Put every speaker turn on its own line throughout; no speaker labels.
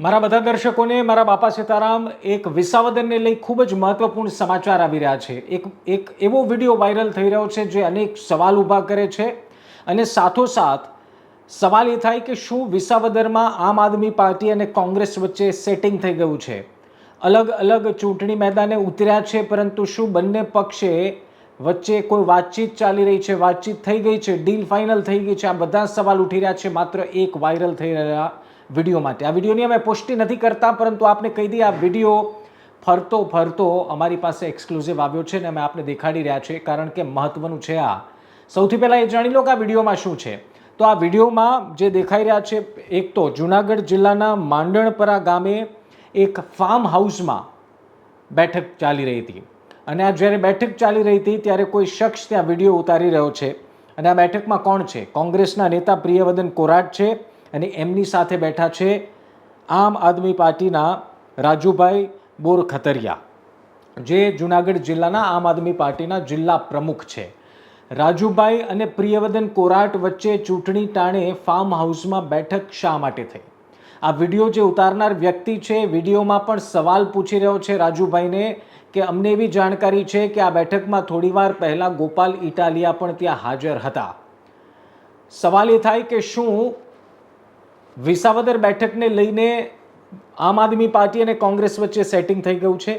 મારા બધા દર્શકોને, મારા બાપા સીતારામ, એક વિસાવદનને લઈ ખૂબ જ મહત્વપૂર્ણ સમાચાર આવી રહ્યા છે. એક એક એવો વીડિયો વાયરલ થઈ રહ્યો છે જે અનેક સવાલ ઊભા કરે છે અને સાથોસાથ સવાલ એ થાય કે શું વિસાવદરમાં આમ આદમી પાર્ટી અને કોંગ્રેસ વચ્ચે સેટિંગ થઈ ગયું છે? અલગ અલગ ચૂંટણી મેદાને ઉતર્યા છે, પરંતુ શું બંને પક્ષે વચ્ચે કોઈ વાતચીત ચાલી રહી છે? વાતચીત થઈ ગઈ છે, ડીલ ફાઇનલ થઈ ગઈ છે. આ બધા સવાલ ઉઠી રહ્યા છે, માત્ર એક વાયરલ થઈ રહ્યા વીડિયો માટે. આ વિડીયોની અમે પુષ્ટિ નથી કરતા, પરંતુ આપને કહી દઈએ, આ વીડિયો ફરતો ફરતો અમારી પાસે એક્સક્લુઝિવ આવ્યો છે અને અમે આપને દેખાડી રહ્યા છીએ. કારણ કે મહત્વનું છે આ. સૌથી પહેલાં એ જાણી લો કે આ વિડીયોમાં શું છે. તો આ વિડીયોમાં જે દેખાઈ રહ્યા છે, એક તો જુનાગઢ જિલ્લાના માંડણપરા ગામે એક ફાર્મ હાઉસમાં બેઠક ચાલી રહી હતી. અને આ જ્યારે બેઠક ચાલી રહી હતી, ત્યારે કોઈ શખ્સ ત્યાં વીડિયો ઉતારી રહ્યો છે. અને આ બેઠકમાં કોણ છે? કોંગ્રેસના નેતા પ્રિયવદન કોરાટ છે. અને એમની સાથે બેઠા છે આમ આદમી પાર્ટીના રાજુભાઈ બોરખતરિયા, જે જુનાગઢ જિલ્લાના આમ આદમી પાર્ટીના જિલ્લા પ્રમુખ છે. રાજુભાઈ અને પ્રિયવદન કોરાટ વચ્ચે ચૂંટણી ટાણે ફાર્મ હાઉસમાં બેઠક શા માટે થઈ? આ વીડિયો જે ઉતારનાર વ્યક્તિ છે, વિડીયોમાં પણ સવાલ પૂછી રહ્યો છે રાજુભાઈને કે અમને એવી જાણકારી છે કે આ બેઠકમાં થોડીવાર પહેલાં ગોપાલ ઇટાલિયા પણ ત્યાં હાજર હતા. સવાલ એ થાય કે શું વિસાવદર બેઠકને લઈને આમ આદમી પાર્ટી અને કોંગ્રેસ વચ્ચે સેટિંગ થઈ ગયું છે.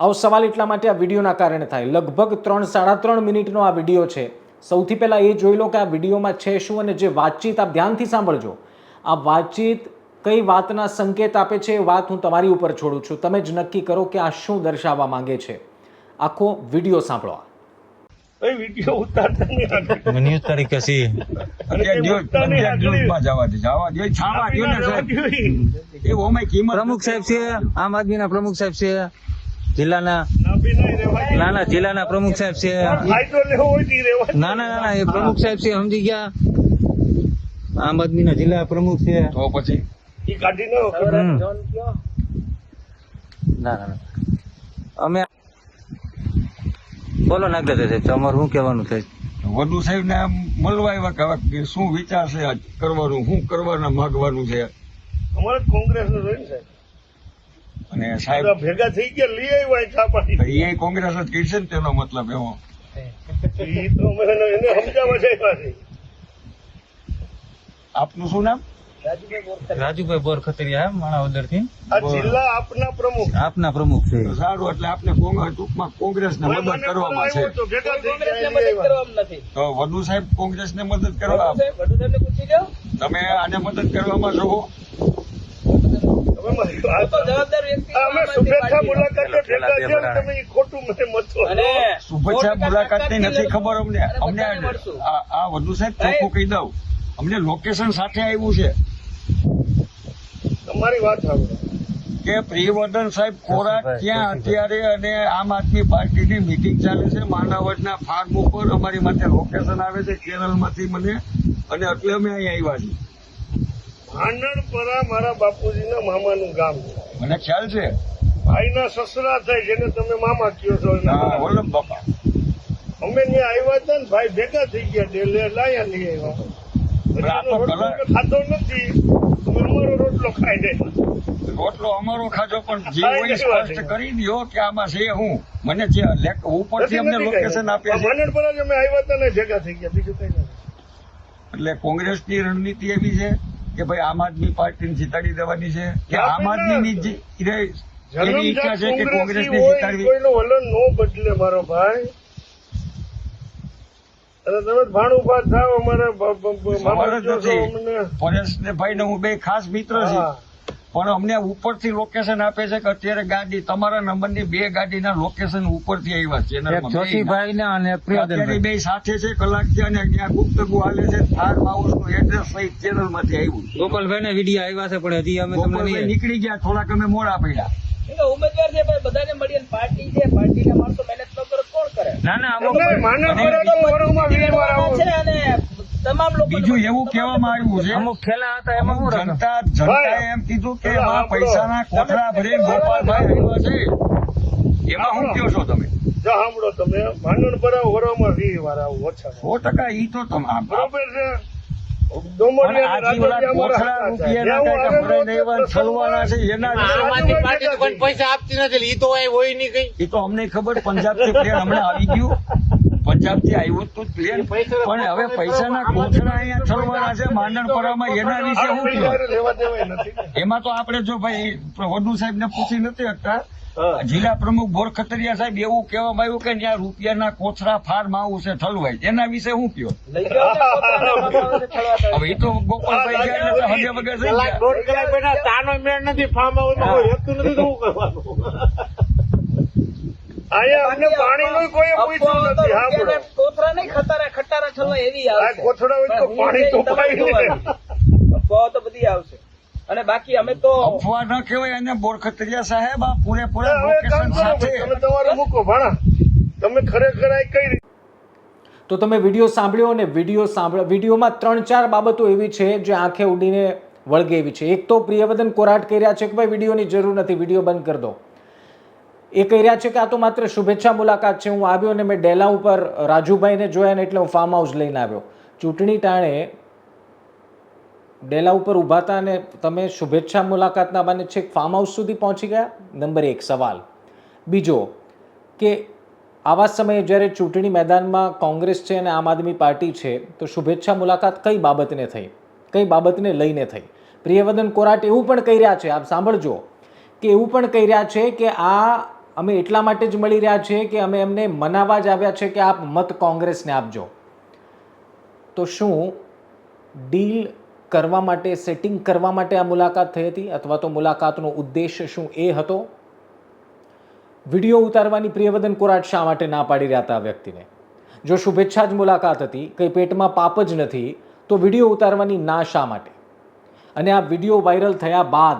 આવો સવાલ એટલા માટે આ વિડીયોના કારણે થાય. લગભગ ત્રણ, સાડા ત્રણ મિનિટનો આ વીડિયો છે. સૌથી પહેલાં એ જોઈ લો કે આ વિડીયોમાં છે શું અને જે વાતચીત આપ ધ્યાનથી સાંભળજો. આ વાતચીત કઈ વાતના સંકેત આપે છે એ વાત હું તમારી ઉપર છોડું છું. તમે જ નક્કી કરો કે આ શું દર્શાવવા માંગે છે. આખો વીડિયો સાંભળો
ભાઈ વીડિયો ઉતારતા નહીં
ન્યૂઝ તરીકે સી.
અને તે
ન્યૂઝ
ઉતારતા નહીં આગળ.
ન્યૂઝમાં જવા દે જવા દે છાવા દે ને સાહેબ.
નાભી
એ ઓમે કિંમત
પ્રમુખ સાહેબ છે આમ આદમીના પ્રમુખ સાહેબ છે જિલ્લાના ના ના જિલ્લાના પ્રમુખ સાહેબ છે. ના ના એ પ્રમુખ સાહેબ છે સમજી ગયા. આમ આદમીના જિલ્લા પ્રમુખ છે.
તો પછી?
ના. અમે બોલો નાગદાદા સાહેબ તમારું શું કહેવાનું છે
વધુ સાહેબ ને મળવા આવ્યા કે શું વિચાર છે આજ કરવાનું શું કરવાના માગવાનું છે?
અમારે કોંગ્રેસનું રહ્યું સાહેબ.
અને સાહેબ
ભેગા થઈ ગયા લઈ આવ્યા ચા પાણી
એ કોંગ્રેસ જ કહેશે ને તેનો મતલબ એવો.
એ તો એને સમજાવવા છે
આપનું શું નામ?
રાજુભાઈ બોર ખતરિયા
માણાવદરથી જિલ્લા આપના પ્રમુખ.
આપના પ્રમુખ છે.
સારું એટલે આપને ટૂંકમાં કોંગ્રેસ ને મદદ કરવામાં છે.
તો
વધુ સાહેબ કોંગ્રેસ ને મદદ કરવા તમે આને મદદ કરવામાં છો
શુભેચ્છા મુલાકાતે ને તમે ઈ ખોટું મને મતો
શુભેચ્છા મુલાકાતની નથી ખબર અમને. અમને આ આ વધુ સાહેબ ચોખ્ખું કહી દઉં. અમને લોકેશન સાથે આવ્યું છે.
તમારી વાત સાંભળો
કે પ્રિયવર્ધન સાહેબ ખોરાક ત્યાં અત્યારે અને આમ આદમી પાર્ટીની મિટિંગ ચાલે છે? માનાવટના ફાર્મ ઉપર અમારી માટે લોકેશન આવે છે કેરળમાંથી મને. અને એટલે અમે અહીં આવ્યા છીએ.
ભાંડણપરા મારા બાપુજીના મામાનું ગામ છે.
મને ખ્યાલ છે?
ભાઈના સસરા થાય જેને તમે મામા કયો છો
વલ્લભ બાપા.
અમે ત્યાં આવ્યા હતા ને ભાઈ ભેગા થઈ ગયા ડેલે લાયા લઈ આવ્યા. ખાધો નથી. અમારો રોટલો ખાઈ દે.
રોટલો અમારો ખાજો પણ જે હોય સ્પષ્ટ કરી દો કે આમાં છે હું. મને જે ઉપરથી અમને લોકેશન આપ્યા છે.
અમે આવ્યા હતા ને ભેગા થઈ ગયા. બીજું કઈ
એટલે કોંગ્રેસની રણનીતિ એવી છે કે ભાઈ આમ આદમી પાર્ટીને જીતાડી દેવાની છે કે આમ આદમીની ની એની ઈચ્છા છે કે કોંગ્રેસને જીતાડવી.
કોઈનું વલણ નો બદલે મારો ભાઈ. અને તમે ભાણ ઊભા થાવ અમારે બ- બ- બ- મામા
સવાલ જ
કયો છો
નથી.
અમને
પરેશ ને ભાઈ ને હું બે ખાસ મિત્ર
હા.
પણ અમને ઉપરથી લોકેશન આપે છે કે અત્યારે ગાડી તમારા નંબરની બે ગાડીના લોકેશન ઉપરથી આવ્યા છે
જ્યોતિભાઈ. ને અને
અત્યારે બે સાથે છે કલાક છે અને ત્યાં ગુપ્તગુ હાલે છે થાર હાઉસનું એડ્રેસ સહિત ચેનલમાંથી આવ્યું.
ગોપાલભાઈ ને વીડિયો આવ્યા છે પણ હજી અમે તમને
નીકળી ગયા થોડાક અમે મોડા પડ્યા
ઉમેદવાર છે ભાઈ બધાને મળીએ પાર્ટી છે પાર્ટીના માણસો મહેનત ન કરે
ના ના અમુક
તમામ લોકો
બીજું એવું કહેવામાં આવ્યું છે
અમુક ખેલા હતા એમાં
જનતા જનતાએ એમ કીધું કે આ પૈસાના કોથળા ભરી ગોપાલભાઈ આવ્યા છે. એમાં શું કહો છો તમે?
જો સાંભળો તમે ભાંડણપરા વરોમાં વીર વાળા ઓછા
સો ટકા ઈ તો તમારા
બરોબર છે?
પૈસા આપતી નથી લીધો હોય નહીં કઈ.
એ તો અમને ખબર પંજાબથી હમણાં આવી ગયું. પંજાબ આવ્યું તું પ્લેન પણ હવે પૈસાના કોથળા અહીંયા છલવાના છે માંડણપરામાં એના વિશે હું. એમાં તો આપણે જો ભાઈ વડુ સાહેબ ને પૂછી નથી શકતા જિલ્લા પ્રમુખ બોરખતરિયા સાહેબ એવું કહેવામાં આવ્યું કે ત્યાં રૂપિયાના કોથળા ફાર્મ હાઉસ છે ઠલવાય. એના વિશે હું કયો? હવે એ તો ગોપાલભાઈ ગયા એટલે હગે વગે થઈ
કલાક
ગયા
દોઢ કલાક બેઠા તાનો મેળ નથી ફાર્મ હાઉસમાં કોઈ નથી તો શું કરવાનું?
અહીંયા અમને પાણીનું કોઈ પૂછ્યું નથી હા બોલો.
કોથરા નહીં ખટારા ખટારા ઠલવા એવી
આ કોથળા હોય તો પાણી તો
તમારે
પાઈ
જોવાનું. અફવાઓ તો બધી આવશે. અને બાકી અમે તો
અફવા ન કહેવાય અને બોરખતરિયા સાહેબ આ પૂરેપૂરા લોકેશન
તમે તમારું મૂકો ભાણા. તમે ખરેખર આ કઈ રીતે
તો તમે વીડિયો સાંભળ્યો અને વીડિયો સાંભળ વિડીયોમાં ત્રણ ચાર બાબતો એવી છે જે આંખે ઉડીને વળગે એવી છે. એક તો પ્રિયવદન કોરાટ કહી રહ્યા છે કે ભાઈ વિડીયોની જરૂર નથી વીડિયો બંધ કરી દો. એ કહી રહ્યા છે કે આ તો માત્ર શુભેચ્છા મુલાકાત છે. હું આવ્યો અને મેં ડેલા ઉપર રાજુભાઈને જોયા ને એટલે હું ફાર્મ હાઉસ લઈને આવ્યો. ચૂંટણી ટાણે ડેલા ઉપર ઊભા હતા અને તમે શુભેચ્છા મુલાકાતના બાને છેક ફાર્મ હાઉસ સુધી પહોંચી ગયા? નંબર એક સવાલ. બીજો કે આવા સમયે જ્યારે ચૂંટણી મેદાનમાં કોંગ્રેસ છે અને આમ આદમી પાર્ટી છે, તો શુભેચ્છા મુલાકાત કઈ બાબતને થઈ? કઈ બાબતને લઈને થઈ? પ્રિયવદન કોરાટ એવું પણ કહી રહ્યા છે, આપ સાંભળજો, કે એવું પણ કહી રહ્યા છે કે આ અમે એટલા માટે જ મળી રહ્યા છીએ કે અમે એમને મનાવવા જ આવ્યા છે કે આપ મત કોંગ્રેસને આપજો. તો શું ડીલ કરવા માટે, સેટિંગ કરવા માટે આ મુલાકાત થઈ હતી અથવા તો મુલાકાતનો ઉદ્દેશ શું એ હતો? વીડિયો ઉતારવાની પ્રિયવદન કોરાટ શા માટે ના પાડી રહ્યા હતા આ વ્યક્તિને? જો શુભેચ્છા જ મુલાકાત હતી, કંઈ પેટમાં પાપ જ નથી, તો વીડિયો ઉતારવાની ના શા માટે? અને આ વીડિયો વાયરલ થયા બાદ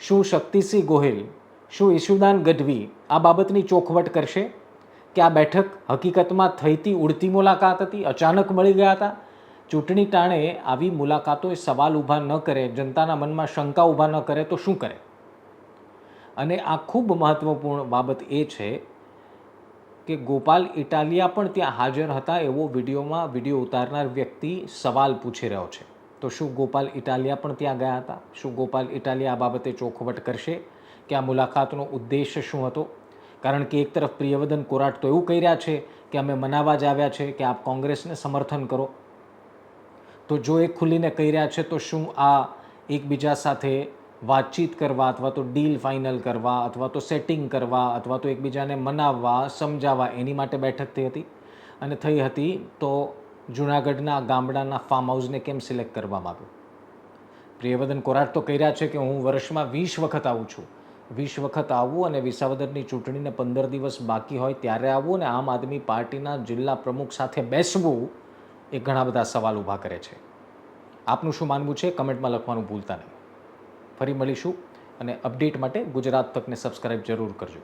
શું શક્તિસિંહ ગોહિલ શું ઈશુદાન ગઢવી આ બાબતની ચોખવટ કરશે? કે આ બેઠક હકીકતમાં થઈતી ઉડતી મુલાકાત હતી, અચાનક મળી ગયા હતા? ચૂંટણી ટાણે આવી મુલાકાતોએ સવાલ ઊભા ન કરે, જનતાના મનમાં શંકા ઊભા ન કરે તો શું કરે? અને આ ખૂબ મહત્વપૂર્ણ બાબત એ છે કે ગોપાલ ઇટાલિયા પણ ત્યાં હાજર હતા એવો વિડીયોમાં વીડિયો ઉતારનાર વ્યક્તિ સવાલ પૂછી રહ્યો છે. તો શું ગોપાલ ઇટાલિયા પણ ત્યાં ગયા હતા? શું ગોપાલ ઇટાલિયા આ બાબતે ચોખવટ કરશે? કે આ મુલાકાતનો ઉદ્દેશ શું હતો? કારણ કે એક તરફ પ્રિયવદન કોરાટ તો એવું કહી રહ્યા છે કે અમે મનાવવા જ આવ્યા છે કે આપ કોંગ્રેસને સમર્થન કરો. તો જો એ ખુલીને કહી રહ્યા છે, તો શું આ એકબીજા સાથે વાતચીત કરવા અથવા તો ડીલ ફાઇનલ કરવા અથવા તો સેટિંગ કરવા અથવા તો એકબીજાને મનાવવા, સમજાવવા એની માટે બેઠક થઈ હતી? અને થઈ હતી તો જૂનાગઢના ગામડાના ફાર્મ હાઉસને કેમ સિલેક્ટ કરવામાં આવ્યું? પ્રિયવદન કોરાટ તો કહી રહ્યા છે કે હું વર્ષમાં વીસ વખત આવું છું. વીસ વખત આવવું અને વિસાવદરની ચૂંટણીને પંદર દિવસ બાકી હોય ત્યારે આવવું અને આમ આદમી પાર્ટીના જિલ્લા પ્રમુખ સાથે બેસવું એ ઘણા બધા સવાલ ઊભા કરે છે. આપનું શું માનવું છે? કમેન્ટમાં લખવાનું ભૂલતા નહીં. ફરી મળીશું અને અપડેટ માટે ગુજરાત તકને સબસ્ક્રાઇબ જરૂર કરજો.